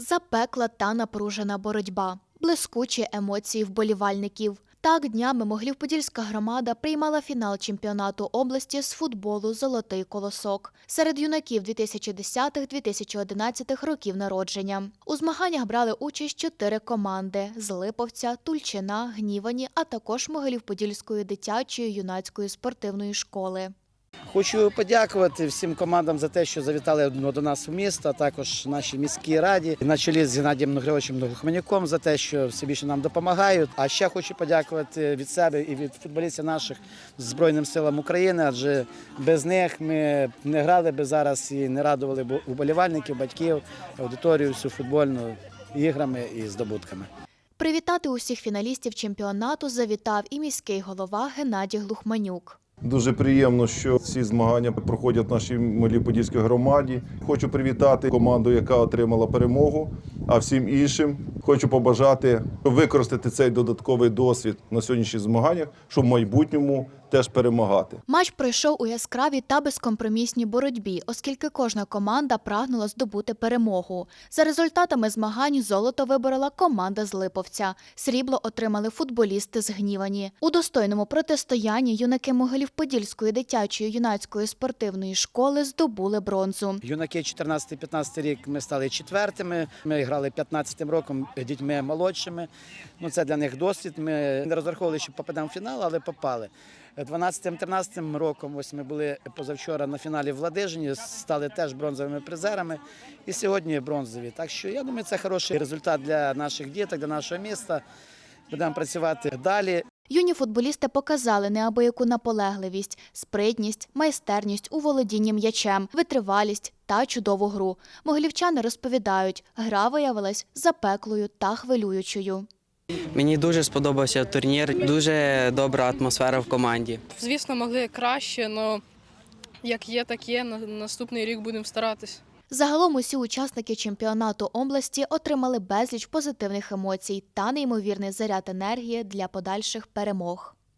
Запекла та напружена боротьба, блискучі емоції вболівальників. Так днями Могилів-Подільська громада приймала фінал чемпіонату області з футболу Золотий колосок серед юнаків 2010-2011 років народження. У змаганнях брали участь чотири команди з Липовця, Тульчина, Гнівані, а також Могилів-Подільської дитячої юнацької спортивної школи. Хочу подякувати всім командам за те, що завітали до нас в місто, а також нашій міській раді на чолі з Геннадієм Григоровичем Хмельником за те, що все більше нам допомагають. А ще хочу подякувати від себе і від футболістів наших Збройним силам України, адже без них ми не грали би зараз і не радували б уболівальників, батьків, аудиторію всю футбольну іграми і здобутками. Привітати усіх фіналістів чемпіонату завітав і міський голова Геннадій Глухманюк. Дуже приємно, що ці змагання проходять в нашій малій подільській громаді. Хочу привітати команду, яка отримала перемогу. А всім іншим хочу побажати використати цей додатковий досвід на сьогоднішніх змаганнях, щоб в майбутньому теж перемагати. Матч пройшов у яскравій та безкомпромісній боротьбі, оскільки кожна команда прагнула здобути перемогу. За результатами змагань золото виборола команда з Липовця. Срібло отримали футболісти з Гнівані. У достойному протистоянні юнаки Могилів-Подільської дитячої юнацької спортивної школи здобули бронзу. Юнаки 14-15 рік ми стали четвертими. Ми грали 15 роком дітьми молодшими. Ну це для них досвід. Ми не розраховували, що попадемо в фінал, але попали. 12-13 роком, ось ми були позавчора на фіналі в Ладижині, стали теж бронзовими призерами. І сьогодні бронзові. Так що я думаю, це хороший результат для наших діток, для нашого міста. Будемо працювати далі. Юні футболісти показали неабияку наполегливість, спритність, майстерність у володінні м'ячем, витривалість та чудову гру. Могилівчани розповідають, гра виявилась запеклою та хвилюючою. Мені дуже сподобався турнір, дуже добра атмосфера в команді. Звісно, могли краще, але як є, так є. Наступний рік будемо старатись. Загалом усі учасники чемпіонату області отримали безліч позитивних емоцій та неймовірний заряд енергії для подальших перемог.